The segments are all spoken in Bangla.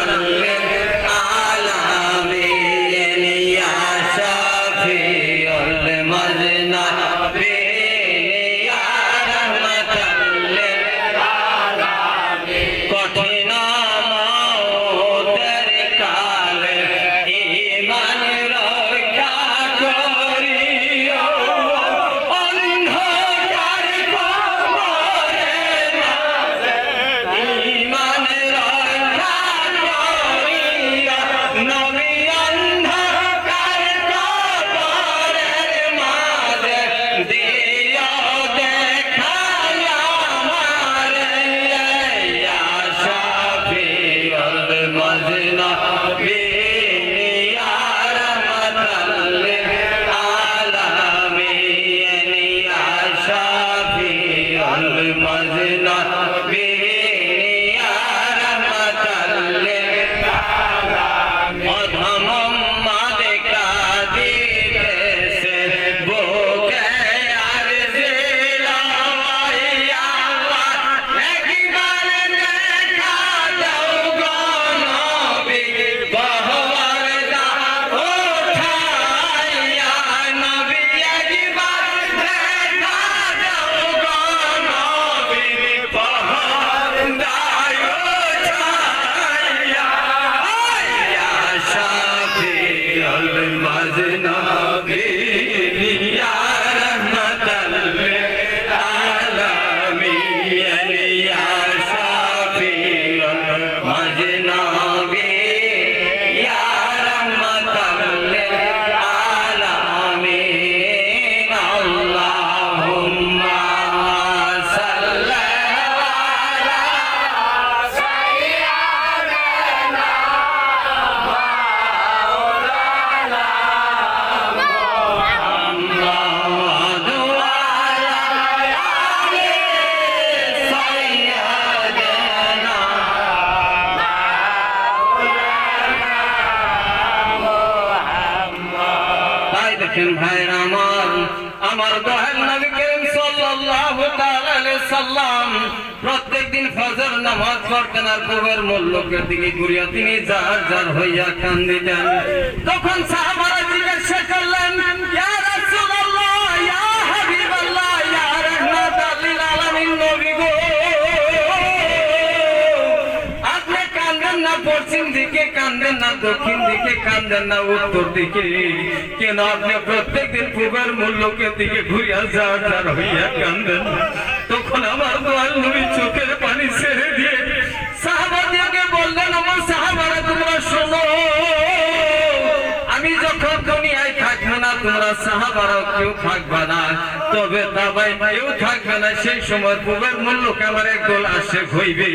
Hallelujah. দেখেন ভাইরা আমার আমার দয়াল নবী করিম সাল্লাল্লাহু তাআলা আলাইহি সাল্লাম প্রত্যেকদিন ফজর নামাজ পড়তেন আর কবরের মল্লকের দিকে ঘুরিয়া তিনি যার যার হইয়া কান্দিতেন। তখন সাহাবারা জিজ্ঞাসা করলেন পশ্চিম দিকে কান্দেন না, দক্ষিণ দিকে কান্দেন না, উত্তর দিকে। কেন আপনি প্রত্যেকদিন পূবের মূল্যকে দিকে ঘুরিয়া যার যার হইয়া কান্দেন তখন তোমরা কেউ থাকবে না। তবে দাবাই কেউ থাকবে না, সেই সময় পূবের মূল্যকে আমার একদল আশেক হইবে।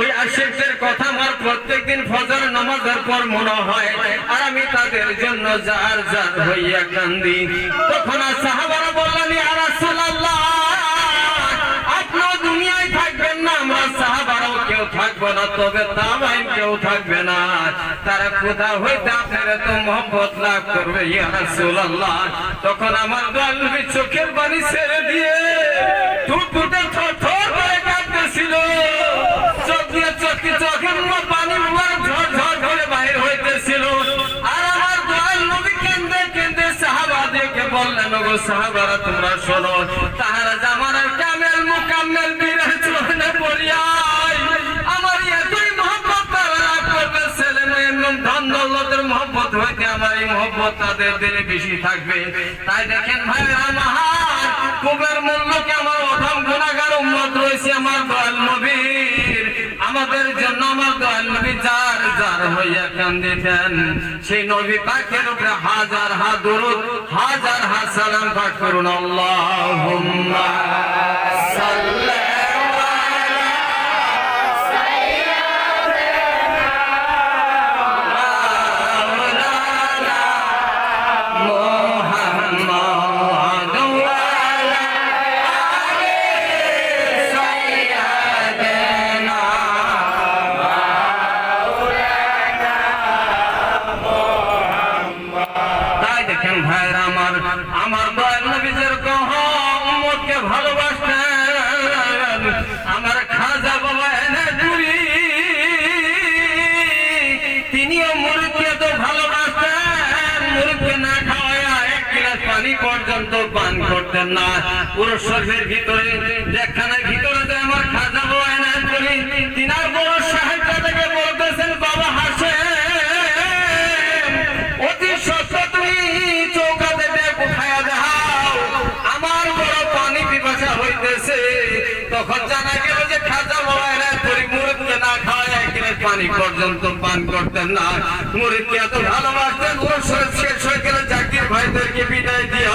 ওই আশেকদের কথা আমার প্রত্যেকদিন ফজর নামাজের পর মনে হয়, আর আমি তাদের জন্য যার যার হইয়া কান্দি। তখন আর সাহাবারা বললাম ইয়া না, তবে তাবাইন কেউ থাকবে না। তারা কোথা হইতে আপনারা তো মোহাম্মত লাভ করবে ইয়া রাসূলুল্লাহ। তখন আমার দলবি চোখের পানি ছেড়ে দিয়ে টুটফুটে থর থর করে কাঁদতেছিল। চোখ দিয়ে চোখে চোখের পানি মুয়ার ঝর ঝর করে বাহির হইতেছিল। আর আমার দয়াল নবী কেন্দে কেন্দে সাহাবাদেরকে বললেন গো সাহাবারা, তোমরা শোনো তাদের দিলে বেশি থাকবে। তাই দেখেন ভাই কুবের মূল্যকে আমার অধম গুণাগার উন্মত রয়েছে আমার দয়াল নবীর? আমাদের জন্য আমার দয়াল নবী যার যার হইয়া কান্দিতেন। সেই নবী পাকের উপরে হাজার হা দরুদ, হাজার হা সালাম পাঠ করুন। আল্লাহুম্মা পর্যন্ত পান করতেন না। পুরো শরীরের ভিতরে, যেখানে ভিতরে যে আমার খাজা বাবা এনে দুরি তিনার বড় থেকে বলতেছেন, বাবা হাসে পানি না এক পানি পর্যন্ত পান করতেন না। এত ভালোবাসতেন শেষ হয়ে গেলে জাকির ভাইদেরকে বিদায় দিয়া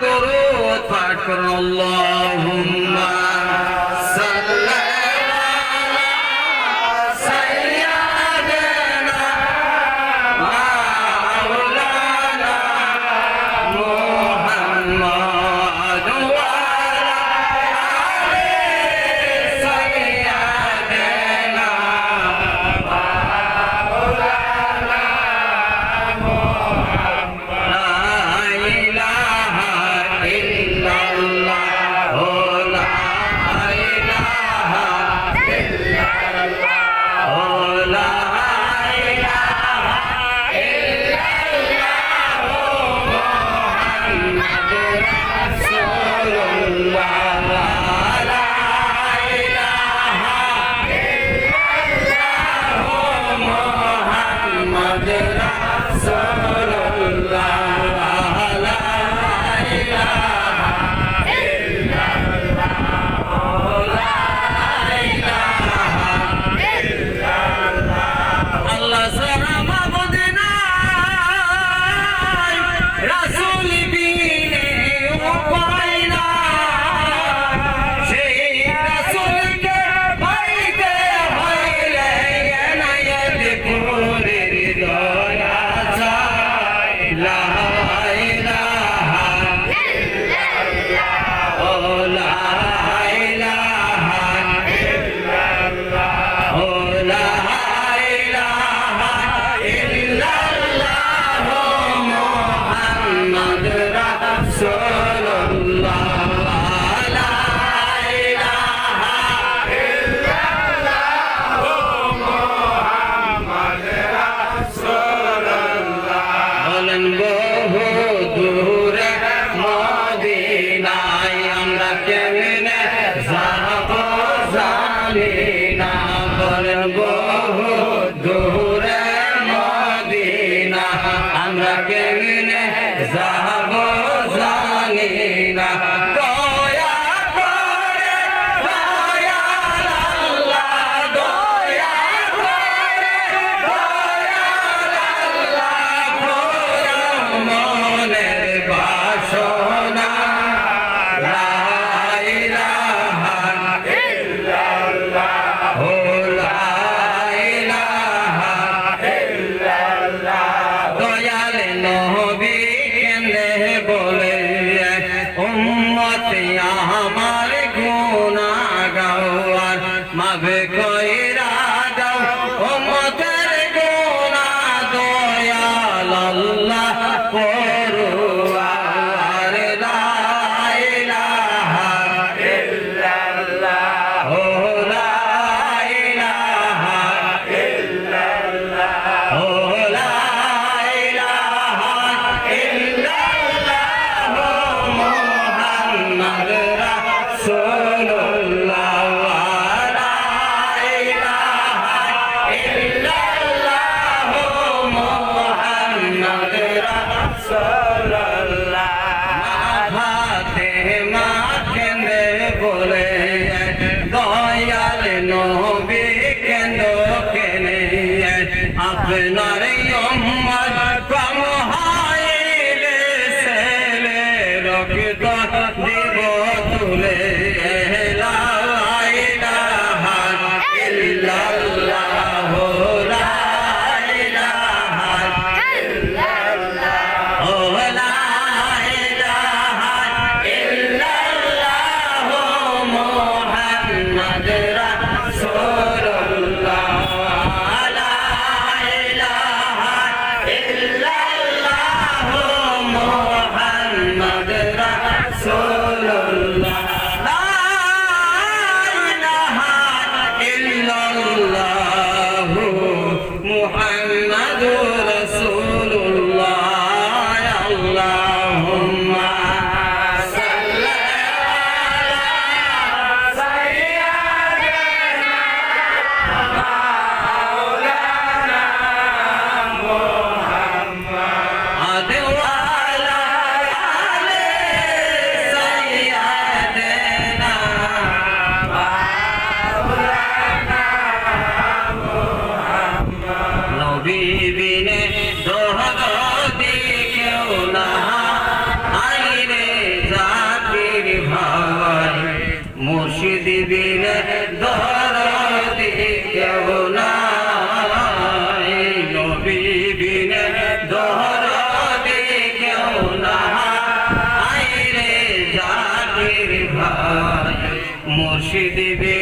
দরুদ পাঠ করুন আল্লাহুম্মা। No. no. দোহরাতে কেউ না আইরে জাতির ভাই। মুর্শিদ বে